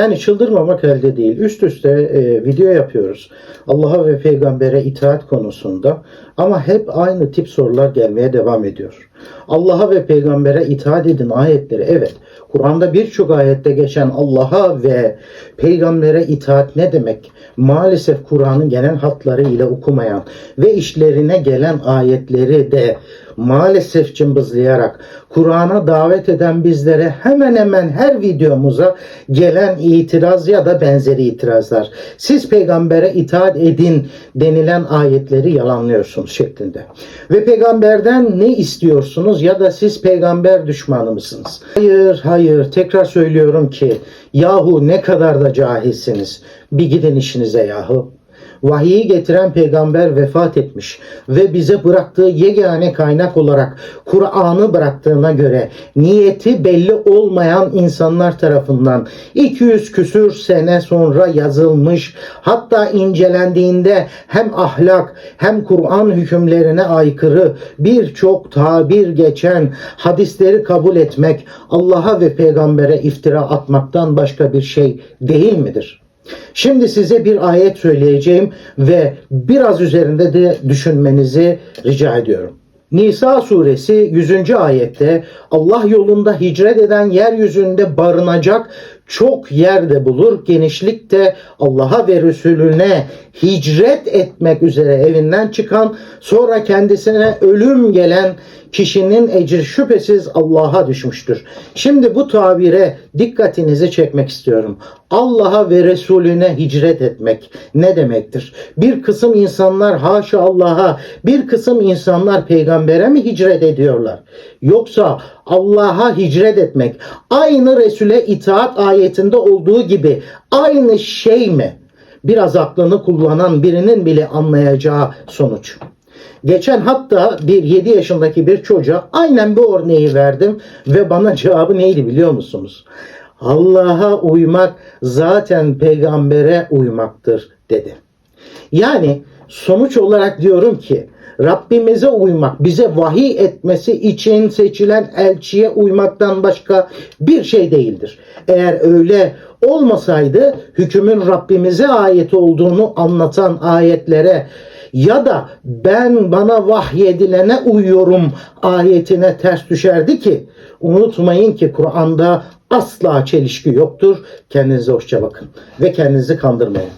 Yani çıldırmamak elde değil. Üst üste e, video yapıyoruz. Allah'a ve peygambere itaat konusunda. Ama hep aynı tip sorular gelmeye devam ediyor. Allah'a ve peygambere itaat edin ayetleri. Evet. Kur'an'da birçok ayette geçen Allah'a ve peygambere itaat ne demek? Maalesef Kur'an'ın genel hatları ile okumayan ve işlerine gelen ayetleri de maalesef cımbızlayarak Kur'an'a davet eden bizlere hemen hemen her videomuza gelen itiraz ya da benzeri itirazlar. Siz peygambere itaat edin denilen ayetleri yalanlıyorsunuz şeklinde. Ve peygamberden ne istiyorsunuz ya da siz peygamber düşmanı mısınız? Hayır, hayır. Tekrar söylüyorum ki yahu ne kadar da cahilsiniz. Bir gidin işinize yahu. Vahiyi getiren peygamber vefat etmiş ve bize bıraktığı yegane kaynak olarak Kur'an'ı bıraktığına göre niyeti belli olmayan insanlar tarafından 200 küsür sene sonra yazılmış hatta incelendiğinde hem ahlak hem Kur'an hükümlerine aykırı birçok tabir geçen hadisleri kabul etmek Allah'a ve peygambere iftira atmaktan başka bir şey değil midir? Şimdi size bir ayet söyleyeceğim ve biraz üzerinde de düşünmenizi rica ediyorum. Nisa suresi 100. ayette Allah yolunda hicret eden yeryüzünde barınacak çok yerde bulur. Genişlik de Allah'a ve Resulüne hicret etmek üzere evinden çıkan sonra kendisine ölüm gelen kişinin ecri şüphesiz Allah'a düşmüştür. Şimdi bu tabire dikkatinizi çekmek istiyorum. Allah'a ve Resulüne hicret etmek ne demektir? Bir kısım insanlar haşa Allah'a, bir kısım insanlar peygambere mi hicret ediyorlar? Yoksa Allah'a hicret etmek aynı Resul'e itaat ayetinde olduğu gibi aynı şey mi? Biraz aklını kullanan birinin bile anlayacağı sonuç. Geçen hatta bir 7 yaşındaki bir çocuğa aynen bu örneği verdim ve bana cevabı neydi biliyor musunuz? Allah'a uymak zaten peygambere uymaktır dedi. Yani sonuç olarak diyorum ki Rabbimize uymak, bize vahiy etmesi için seçilen elçiye uymaktan başka bir şey değildir. Eğer öyle olmasaydı hükümün Rabbimize ait olduğunu anlatan ayetlere ya da ben bana vahyedilene uyuyorum ayetine ters düşerdi ki unutmayın ki Kur'an'da asla çelişki yoktur. Kendinize hoşça bakın ve kendinizi kandırmayın.